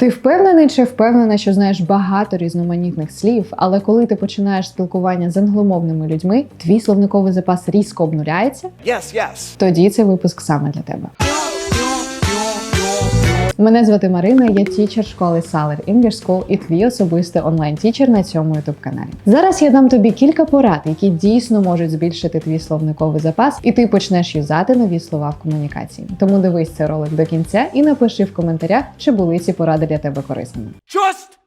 Ти впевнений чи впевнена, що знаєш багато різноманітних слів, але коли ти починаєш спілкування з англомовними людьми, твій словниковий запас різко обнуляється? Yes, yes. Тоді цей випуск саме для тебе. Мене звати Марина, я тічер школи Saler English School і твій особистий онлайн-тічер на цьому youtube каналі. Зараз я дам тобі кілька порад, які дійсно можуть збільшити твій словниковий запас, і ти почнеш юзати нові слова в комунікації. Тому дивись цей ролик до кінця і напиши в коментарях, чи були ці поради для тебе корисними. Just!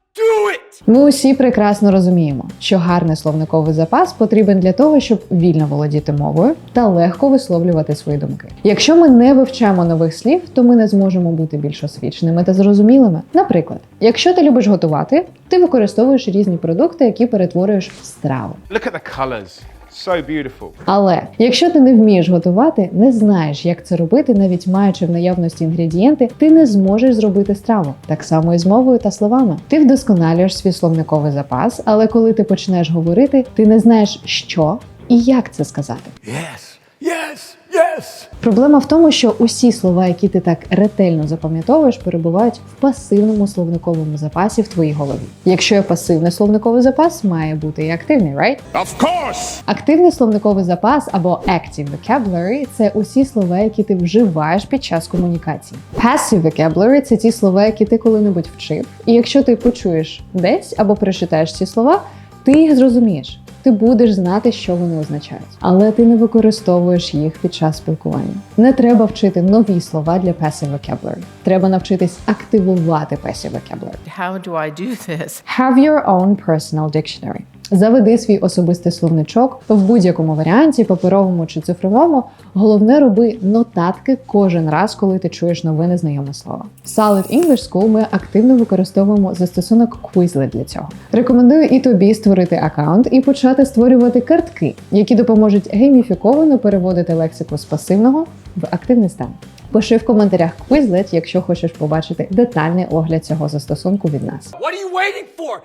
Ми усі прекрасно розуміємо, що гарний словниковий запас потрібен для того, щоб вільно володіти мовою та легко висловлювати свої думки. Якщо ми не вивчаємо нових слів, то ми не зможемо бути більш освіченими та зрозумілими. Наприклад, якщо ти любиш готувати, ти використовуєш різні продукти, які перетворюєш в страву. Look at the colours. So beautiful. Але якщо ти не вмієш готувати, не знаєш, як це робити, навіть маючи в наявності інгредієнти, ти не зможеш зробити страву. Так само і з мовою та словами. Ти вдосконалюєш свій словниковий запас, але коли ти почнеш говорити, ти не знаєш, що і як це сказати. Yes, yes, yes. Проблема в тому, що усі слова, які ти так ретельно запам'ятовуєш, перебувають в пасивному словниковому запасі в твоїй голові. Якщо є пасивний словниковий запас, має бути і активний, right? Of course. Активний словниковий запас або active vocabulary – це усі слова, які ти вживаєш під час комунікації. Passive vocabulary – це ті слова, які ти коли-небудь вчив. І якщо ти почуєш десь або прочитаєш ці слова, ти їх зрозумієш. Ти будеш знати, що вони означають, але ти не використовуєш їх під час спілкування. Не треба вчити нові слова для passive vocabulary. Треба навчитись активувати passive vocabulary. How do I do this? Have your own personal dictionary. Заведи свій особистий словничок в будь-якому варіанті, паперовому чи цифровому. Головне роби нотатки кожен раз, коли ти чуєш нове незнайоме слово. В Solid English School ми активно використовуємо застосунок Quizlet для цього. Рекомендую і тобі створити аккаунт і почати створювати картки, які допоможуть гейміфіковано переводити лексику з пасивного в активний стан. Пиши в коментарях Quizlet, якщо хочеш побачити детальний огляд цього застосунку від нас. What are you waiting for?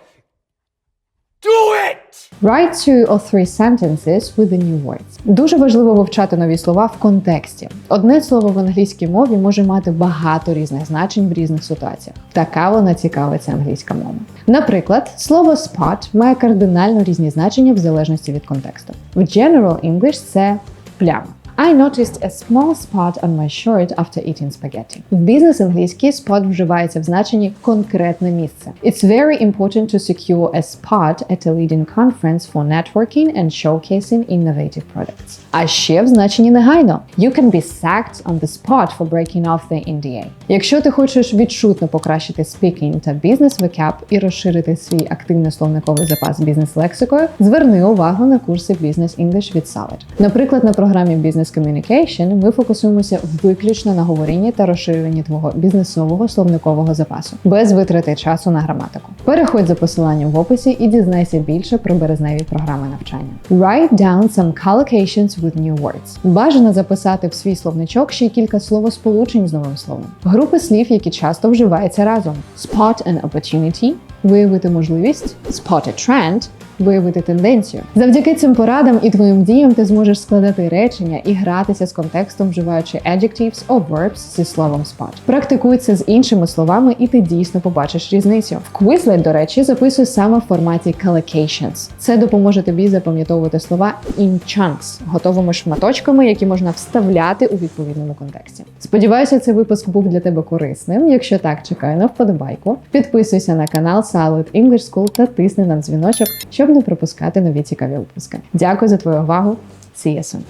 Do it! Write two or three sentences with the new words. Дуже важливо вивчати нові слова в контексті. Одне слово в англійській мові може мати багато різних значень в різних ситуаціях. Така вона цікавиться англійська мова. Наприклад, слово spot має кардинально різні значення в залежності від контексту. В General English це пляма. I noticed a small spot on my shirt after eating spaghetti. В бізнес-англійській spot вживається в значенні конкретне місце. It's very important to secure a spot at a leading conference for networking and showcasing innovative products. А ще в значенні негайно. You can be sacked on the spot for breaking off the NDA. Якщо ти хочеш відчутно покращити speaking та бізнес векап і розширити свій активний словниковий запас бізнес-лексикою, зверни увагу на курси Business English від Salad. Наприклад, на програмі Business Communication ми фокусуємося виключно на говорінні та розширенні твого бізнесового словникового запасу, без витрати часу на граматику. Переходь за посиланням в описі і дізнайся більше про березневі програми навчання. Write down some collocations with new words. Бажано записати в свій словничок ще кілька словосполучень з новим словом. Групи слів, які часто вживаються разом: spot an opportunity – виявити можливість, spot a trend – виявити тенденцію. Завдяки цим порадам і твоїм діям ти зможеш складати речення і гратися з контекстом, вживаючи adjectives or verbs зі словом spot. Практикуй це з іншими словами, і ти дійсно побачиш різницю. В Quizlet, до речі, записуй саме в форматі collocations. Це допоможе тобі запам'ятовувати слова in chunks, готовими шматочками, які можна вставляти у відповідному контексті. Сподіваюся, цей випуск був для тебе корисним. Якщо так, чекаю на вподобайку. Підписуйся на канал Solid English School та тисни на дзвіночок, щоб не пропускати нові цікаві випуски. Дякую за твою увагу. See you soon!